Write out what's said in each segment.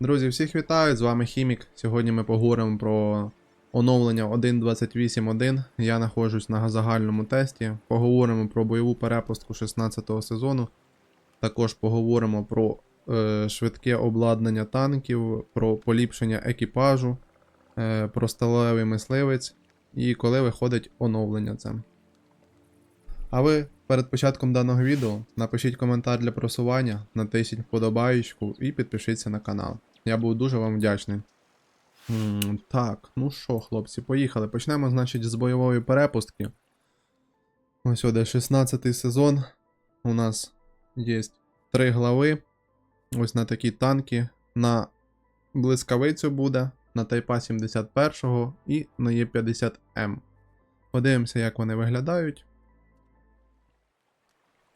Друзі, всіх вітаю! З вами Хімік. Сьогодні ми поговоримо про оновлення 1.28.1. Я знаходжусь на загальному тесті. Поговоримо про бойову перепустку 16 сезону. Також поговоримо про е, швидке обладнання танків, про поліпшення екіпажу, е, про сталевий мисливець і коли виходить оновлення це. А ви перед початком даного відео напишіть коментар для просування, натисніть вподобаєчку і підпишіться на канал. Я буду дуже вам вдячний. Так, ну що, хлопці, поїхали. Почнемо, значить, з бойової перепустки. Ось сюди 16 сезон. У нас є три глави. Ось на такі танки. На блискавицю буде, на Тайпа 71 і на Є50М. Подивимося, як вони виглядають.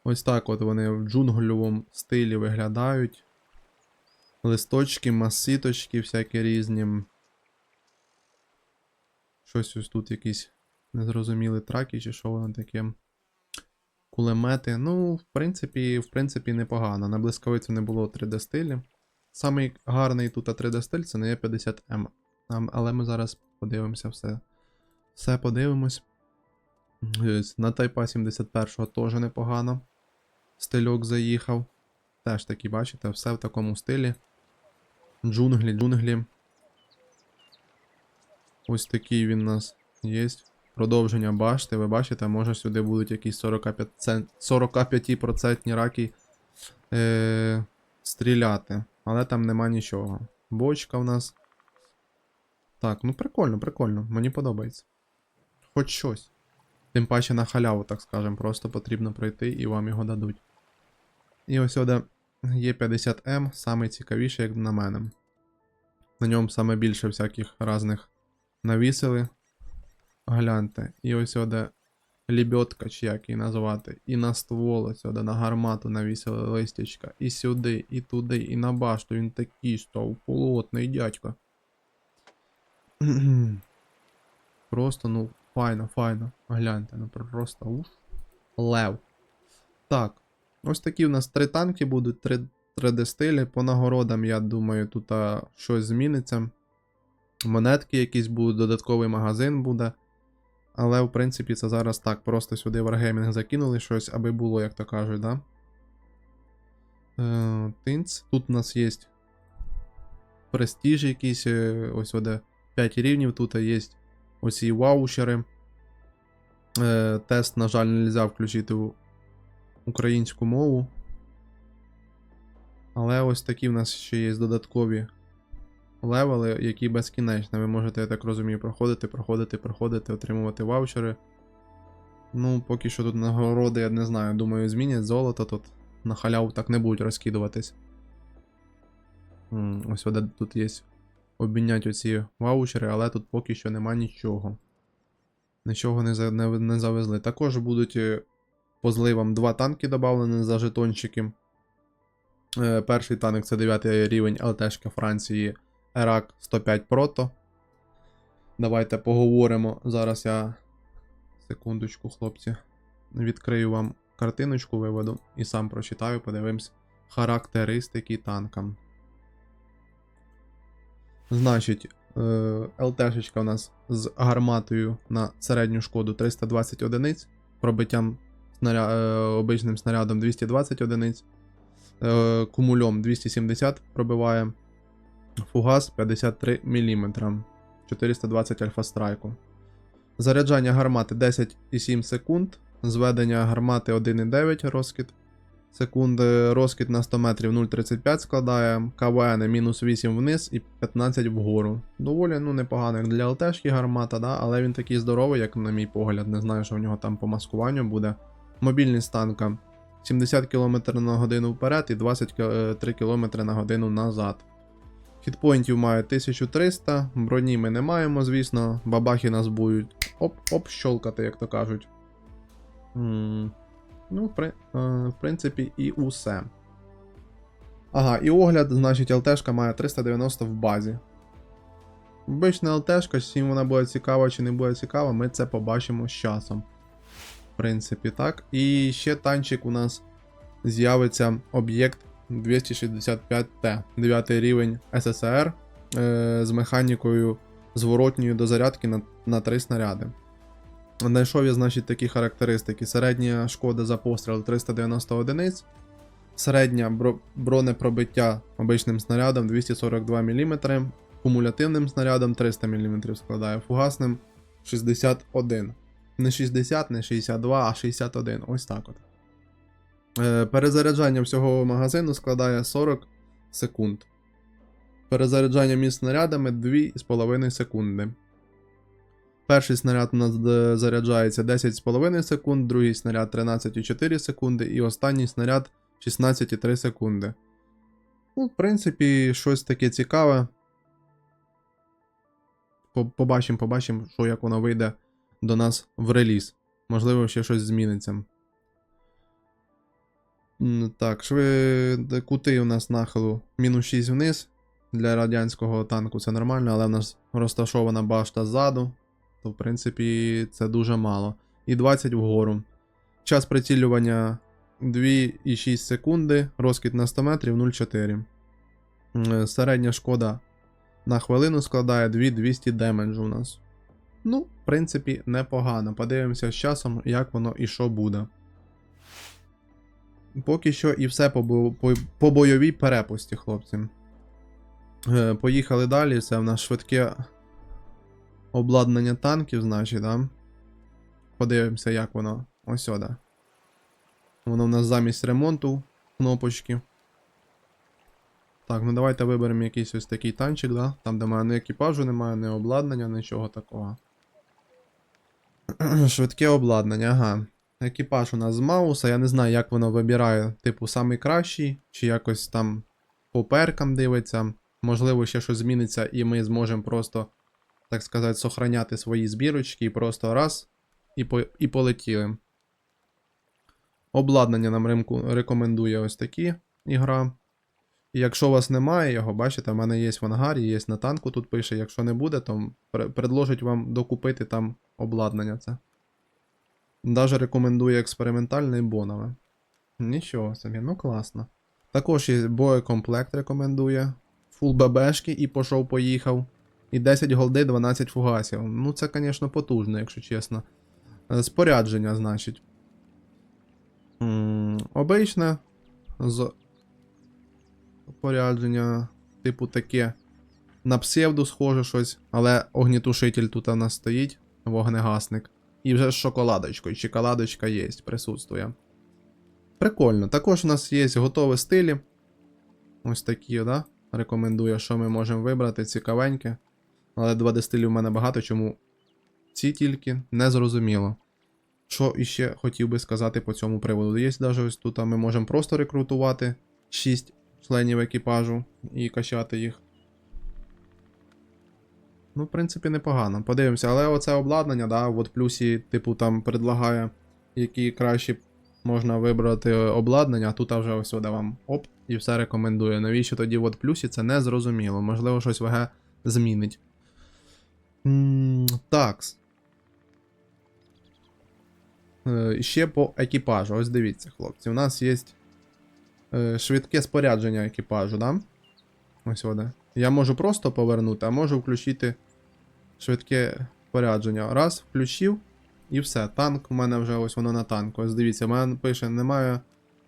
Ось так от вони в джунгльовому стилі виглядають. Листочки, маситочки всякі різні. Щось ось тут якісь незрозумілі траки, чи що воно таке. Кулемети. Ну, в принципі, в принципі, непогано. На блискавицю не було 3D стилі. Самий гарний тут 3D стиль це не є 50М. Але ми зараз подивимося все. Все подивимось. На Тайпа 71 теж непогано. Стильок заїхав. Теж такі, бачите, все в такому стилі. Джунглі, джунглі. Ось такий він у нас є. Продовження башти. Ви бачите, може сюди будуть якісь 45%, цен- 45% раки е, стріляти. Але там нема нічого. Бочка в нас. Так, ну прикольно, прикольно. Мені подобається. Хоч щось. Тим паче на халяву, так скажем, просто потрібно пройти і вам його дадуть. І ось сюди є 50М, саме цікавіше, як на мене. На ньому саме більше всяких різних навісили. Гляньте. І ось сюди лібьотка, чи як її називати. І на ствол, ось сюди на гармату навісили листячка. І сюди, і туди, і на башту. Він такий став, полотний дядько. Просто, ну, файно, файно. Гляньте, ну просто уф. Лев. Так. Ось такі в нас три танки будуть, три 3D стилі. По нагородам, я думаю, тут щось зміниться. Монетки якісь будуть, додатковий магазин буде. Але, в принципі, це зараз так. Просто сюди Wargaming закинули щось, аби було, як то кажуть, да? Е, тинц. Тут у нас є престиж якийсь, е, ось оде 5 рівнів, тут є оці ваучери. Е, тест, на жаль, не можна включити українську мову. Але ось такі в нас ще є додаткові левели, які безкінечні. Ви можете, я так розумію, проходити, проходити, проходити, отримувати ваучери. Ну, поки що тут нагороди, я не знаю, думаю, змінять золото тут на халяву так не будуть розкидуватись. Ось тут є обміняти оці ваучери, але тут поки що нема нічого. Нічого не, не, не завезли. Також будуть е, по зливам два танки додавлені за жетончики. Е, перший танк це 9 рівень ЛТшка Франції Ерак 105 Прото. Давайте поговоримо. Зараз я. Секундочку, хлопці. Відкрию вам картиночку, виведу і сам прочитаю, подивимось характеристики танка. Значить, е, ЛТшечка у нас з гарматою на середню шкоду 320 одиниць, пробиттям снаря... е, обичним снарядом 220 одиниць, е, кумульом 270 пробиває, фугас 53 мм, 420 альфа страйку. Заряджання гармати 10,7 секунд, зведення гармати 1,9 розкид секунд, розкид на 100 метрів 0,35 складає, КВН мінус 8 вниз і 15 вгору. Доволі ну, непогано, як для ЛТшки гармата, да? але він такий здоровий, як на мій погляд. Не знаю, що в нього там по маскуванню буде. Мобільність танка 70 км на годину вперед і 23 км на годину назад. Хітпоінтів має 1300, броні ми не маємо, звісно. Бабахи нас будуть оп-оп щолкати, як то кажуть. М, Ну, в, при... е, в принципі, і усе. Ага, і огляд, значить, ЛТшка має 390 в базі. Обична ЛТшка, чим вона буде цікава чи не буде цікава, ми це побачимо з часом. Принципі, так. І ще танчик у нас з'явиться об'єкт 265Т, 9 рівень ССР е, з механікою зворотньою до зарядки на, на 3 снаряди. Знайшов я, значить, такі характеристики. Середня шкода за постріл 390 одиниць, середня бронепробиття обичним снарядом 242 мм, кумулятивним снарядом 300 мм складає, фугасним 61. Не 60, не 62, а 61. Ось так от. Е, перезаряджання всього магазину складає 40 секунд. Перезаряджання між снарядами 2,5 секунди. Перший снаряд у нас е, заряджається 10,5 секунд, другий снаряд 13,4 секунди і останній снаряд 16,3 секунди. Ну, в принципі, щось таке цікаве. Побачимо, побачимо, що як воно вийде до нас в реліз. Можливо, ще щось зміниться. Так, шви... кути у нас нахилу мінус 6 вниз. Для радянського танку це нормально, але в нас розташована башта ззаду. То, в принципі, це дуже мало. І 20 вгору. Час прицілювання 2,6 секунди, розкид на 100 метрів 0,4. Середня шкода на хвилину складає 2200 демеджу у нас. Ну, в принципі, непогано. Подивимося з часом, як воно і що буде. Поки що і все по, по, по бойовій перепусті, хлопці. Е, поїхали далі. Це в нас швидке обладнання танків, значить, да? Подивимося, як воно. Ось сюди. Воно в нас замість ремонту кнопочки. Так, ну давайте виберемо якийсь ось такий танчик, да? Там, де має ні екіпажу, немає, ні обладнання, нічого такого. Швидке обладнання, ага. Екіпаж у нас з Мауса, я не знаю, як воно вибирає, типу, самий кращий, чи якось там по перкам дивиться. Можливо, ще щось зміниться, і ми зможемо просто, так сказати, сохраняти свої збірочки і просто раз і, по, і полетіли. Обладнання нам рекомендує ось такі ігра. Якщо у вас немає його, бачите, в мене є в ангарі, є на танку тут пише. Якщо не буде, то предложить вам докупити там обладнання це. Даже рекомендує експериментальне і бонове. Нічого собі, ну класно. Також і боєкомплект рекомендує. Фул ББшки і пішов поїхав. І 10 голди, 12 фугасів. Ну це, звісно, потужно, якщо чесно. Е, Спорядження, значить. Обичне. Спорядження, типу таке. На псевдо схоже щось, але огнітушитель тут у нас стоїть, вогнегасник. І вже з шоколадочкою. Шоколадочка є, присутствує. Прикольно. Також у нас є готові стилі. Ось такі, да? Рекомендую, що ми можемо вибрати. Цікавеньке. Але 2D стилів в мене багато, чому ці тільки не зрозуміло. Що іще хотів би сказати по цьому приводу. Є навіть ось тут ми можемо просто рекрутувати 6 членів екіпажу і качати їх. Ну, в принципі, непогано. Подивимося, але оце обладнання, да, от плюсі, типу, там предлагає, які краще можна вибрати обладнання, а тут вже ось вам оп, і все рекомендує. Навіщо тоді от плюсі, це не зрозуміло. Можливо, щось ВГ змінить. Такс. Е, Ще по екіпажу. Ось дивіться, хлопці. У нас є швидке спорядження екіпажу, да? Ось сюди. Я можу просто повернути, а можу включити швидке спорядження. Раз, включив, і все. Танк у мене вже ось воно на танку. Ось дивіться, у мене пише, немає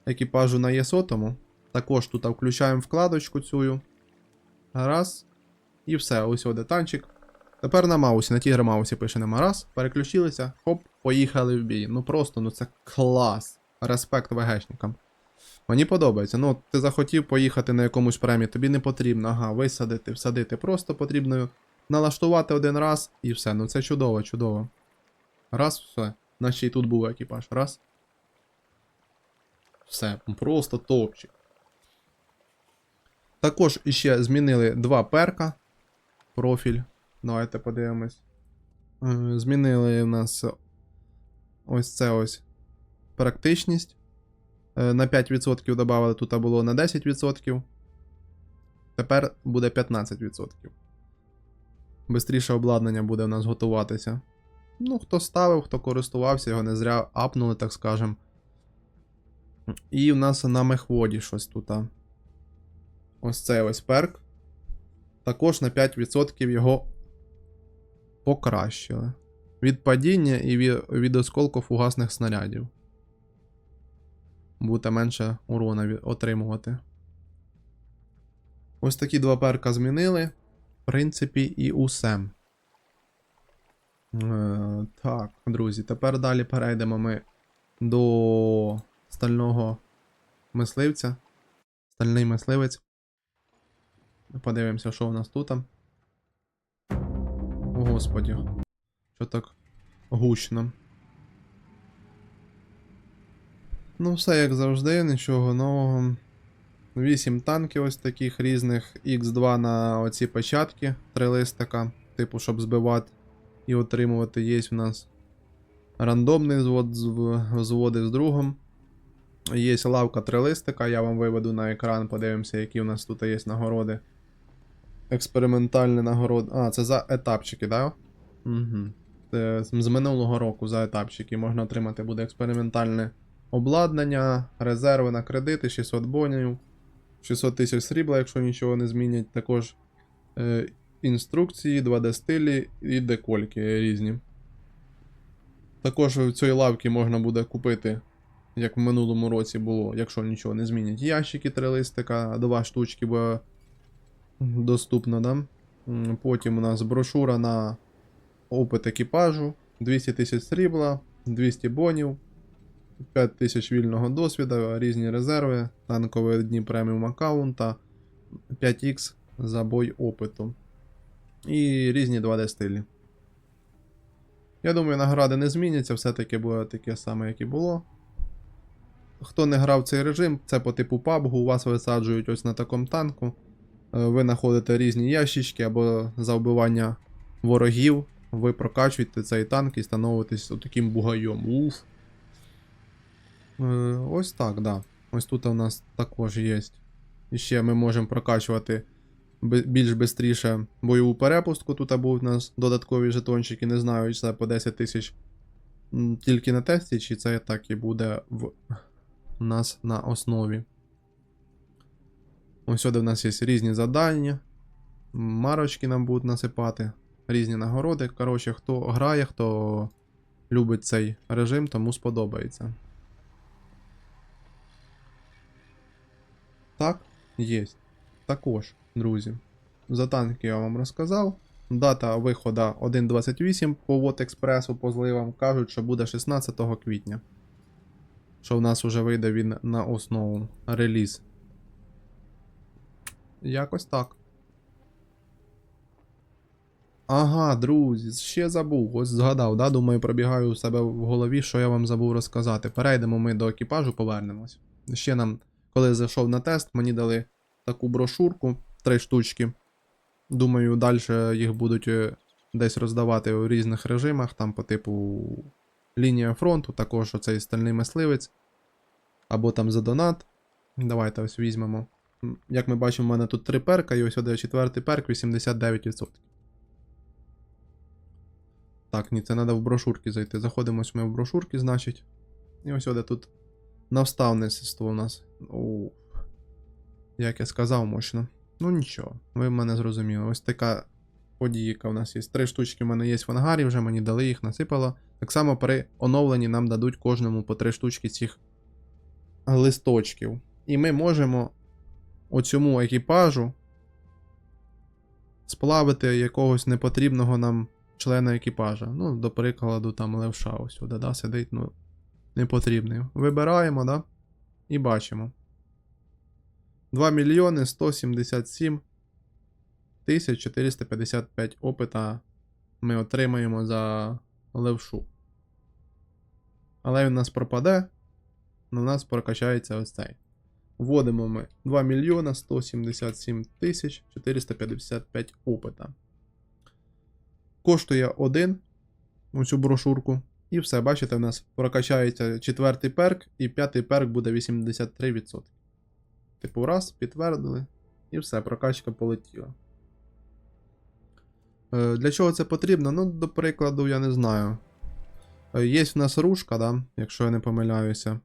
екіпажу на Є100. Також тут включаємо вкладочку цю. Раз. І все, ось сюди танчик. Тепер на маусі, на тігр маусі пише нема раз. Переключилися, хоп, поїхали в бій. Ну просто, ну це клас. Респект ВГшникам. Мені подобається. Ну, ти захотів поїхати на якомусь премі, тобі не потрібно, ага, висадити, всадити. Просто потрібно налаштувати один раз і все. Ну це чудово, чудово. Раз, все. Наче і тут був екіпаж. Раз. Все, просто топчик. Також іще змінили два перка. Профіль. Давайте подивимось. Е, Змінили у нас ось це ось практичність. Е, На 5% додали, тут було на 10%. Тепер буде 15%. Бистріше обладнання буде у нас готуватися. Ну, хто ставив, хто користувався, його не зря апнули, так скажем. І в нас на мехводі щось тут. ось цей ось перк. Також на 5% його покращили. Від падіння і від осколку фугасних снарядів. Буде менше урона отримувати. Ось такі два перка змінили. В принципі, і усе. Е, так, друзі, тепер далі перейдемо ми до стального мисливця. Стальний мисливець. Подивимося, що у нас тут. О, господі. Що так гучно. Ну, все як завжди, нічого нового. 8 танків ось таких різних. X2 на оці печатки, три листика, типу, щоб збивати і отримувати. Є в нас рандомний звод, зв- зводи з другом. Є лавка три листика, я вам виведу на екран, подивимося, які у нас тут є нагороди. Експериментальні нагороди. А, це за етапчики, так? Угу. Це з минулого року за етапчики можна отримати буде експериментальне обладнання, резерви на кредити, 600 бонів, 600 тисяч срібла, якщо нічого не змінять. Також е, інструкції, 2D стилі і декольки різні. Також в цій лавці можна буде купити, як в минулому році було, якщо нічого не змінять. Ящики 3 листика, 2 штучки буде доступно, да? Потім у нас брошура на опит екіпажу, 200 тисяч срібла, 200 бонів, 5 тисяч вільного досвіду, різні резерви, танкові дні преміум аккаунта, 5х за бой опиту. І різні 2D стилі. Я думаю, награди не зміняться, все-таки буде таке саме, як і було. Хто не грав цей режим, це по типу PUBG, у вас висаджують ось на такому танку. Е, Ви знаходите різні ящички або за вбивання ворогів. Ви прокачуєте цей танк і становитесь таким бугайом. Уф. Е, Ось так, да. Ось тут у нас також є. І ще ми можемо прокачувати більш швидше бойову перепустку. Тут будуть у нас додаткові жетончики, не знаю, чи це по 10 тисяч тільки на тесті, чи це так і буде в нас на основі. Ось сюди в нас є різні завдання. Марочки нам будуть насипати, різні нагороди. Коротше, хто грає, хто любить цей режим, тому сподобається. Так, є. Також, друзі. За танки я вам розказав. Дата виходу 1.28 по Вот Експресу по зливам кажуть, що буде 16 квітня. Що в нас вже вийде він на основу реліз. Якось так. Ага, друзі, ще забув. Ось згадав, да? Думаю, пробігаю у себе в голові, що я вам забув розказати. Перейдемо ми до екіпажу, повернемось. Ще нам, коли зайшов на тест, мені дали таку брошурку, три штучки. Думаю, далі їх будуть е, десь роздавати у різних режимах, там по типу лінія фронту, також оцей стальний мисливець. Або там за донат. Давайте ось візьмемо. Як ми бачимо, в мене тут три перка, і ось один четвертий перк 89%. Так, ні, це треба в брошурки зайти. Заходимо ось ми в брошурки, значить. І ось де тут наставництво у нас. О, як я сказав, мощно. Ну нічого, ви мене зрозуміли. Ось така подіяка у нас є. Три штучки в мене є в ангарі, вже мені дали їх, насипало. Так само при оновленні нам дадуть кожному по три штучки цих листочків. І ми можемо оцьому екіпажу сплавити якогось непотрібного нам члена екіпажа. Ну, до прикладу, там левша ось сюди, да, сидить, ну, непотрібний. Вибираємо, да? І бачимо. 2 мільйони 177 тисяч 455 опита ми отримаємо за левшу. Але він у нас пропаде, у нас прокачається ось цей. Вводимо ми 2 мільйона 177 тисяч 455 опита. Коштує один оцю брошурку. І все, бачите, у нас прокачається четвертий перк, і п'ятий перк буде 83%. Типу, раз, підтвердили, і все, прокачка полетіла. Е, Для чого це потрібно? Ну, до прикладу, я не знаю. Е, Є в нас рушка, да? якщо я не помиляюся.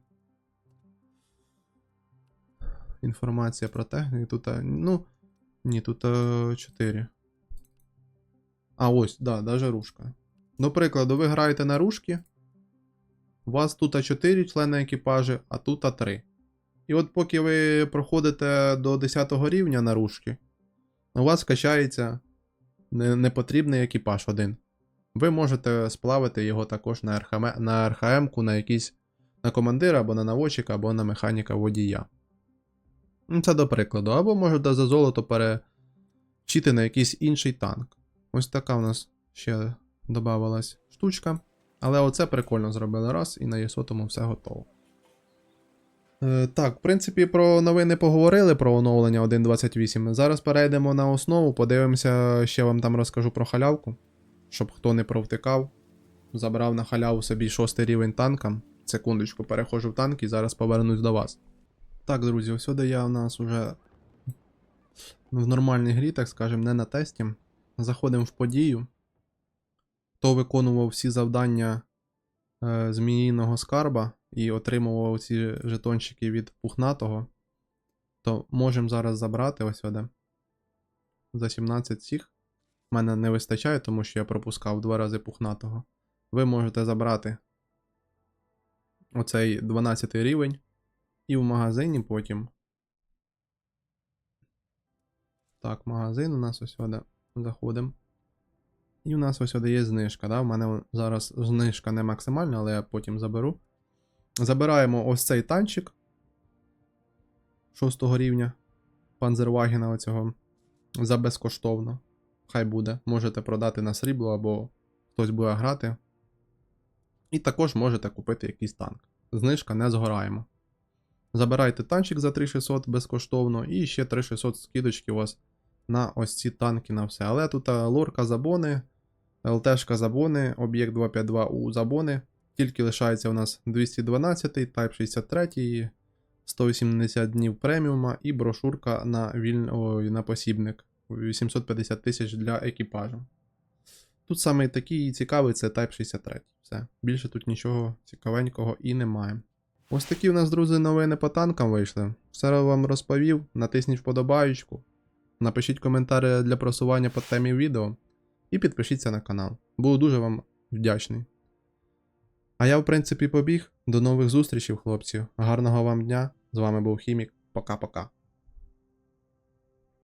інформація про техніку. Тут, е, ну, ні, тут 4. А, ось, да, даже ружка. До прикладу, ви граєте на ружки. У вас тут 4 члени екіпажу, а тут 3. І от поки ви проходите до 10 рівня на ружки, у вас качається непотрібний екіпаж один. Ви можете сплавити його також на, РХМ, на РХМ-ку, на якийсь на командира, або на наводчика, або на механіка водія. Ну, Це до прикладу. Або можете за золото перечити на якийсь інший танк. Ось така у нас ще додавалась штучка. Але оце прикольно зробили раз, і на ЄСОТому все готово. Е, так, в принципі, про новини поговорили про оновлення 1.28. Зараз перейдемо на основу, подивимося, ще вам там розкажу про халявку, щоб хто не провтикав. Забрав на халяву собі шостий рівень танка. Секундочку, переходжу в танк і зараз повернусь до вас. Так, друзі, ось сюди я у нас уже в нормальній грі, так скажемо, не на тесті. Заходимо в подію. Хто виконував всі завдання е, зміїного скарба і отримував ці жетончики від пухнатого, то можемо зараз забрати ось сюди. За 17 цих. У мене не вистачає, тому що я пропускав два рази пухнатого. Ви можете забрати оцей 12 рівень. І в магазині потім. Так, магазин у нас ось сюди. Заходимо. І у нас ось сюди є знижка. Да? У мене зараз знижка не максимальна, але я потім заберу. Забираємо ось цей танчик 6 рівня Панзервагена оцього за безкоштовно. Хай буде. Можете продати на срібло або хтось буде грати. І також можете купити якийсь танк. Знижка не згораємо. Забирайте танчик за 3600 безкоштовно, і ще 3600 скидочки у вас на ось ці танки на все. Але тут лорка забони, ЛТшка забони, об'єкт 252 у забони. Тільки лишається у нас 212, Type 63, 180 днів преміума і брошурка на, віль... Ой, на посібник. 850 тисяч для екіпажу. Тут саме такий цікавий це Type 63. Все. Більше тут нічого цікавенького і немає. Ось такі у нас, друзі, новини по танкам вийшли. Все вам розповів. Натисніть вподобаючку. Напишіть коментарі для просування по темі відео. І підпишіться на канал. Буду дуже вам вдячний. А я, в принципі, побіг. До нових зустрічей, хлопці. Гарного вам дня. З вами був Хімік. Пока-пока.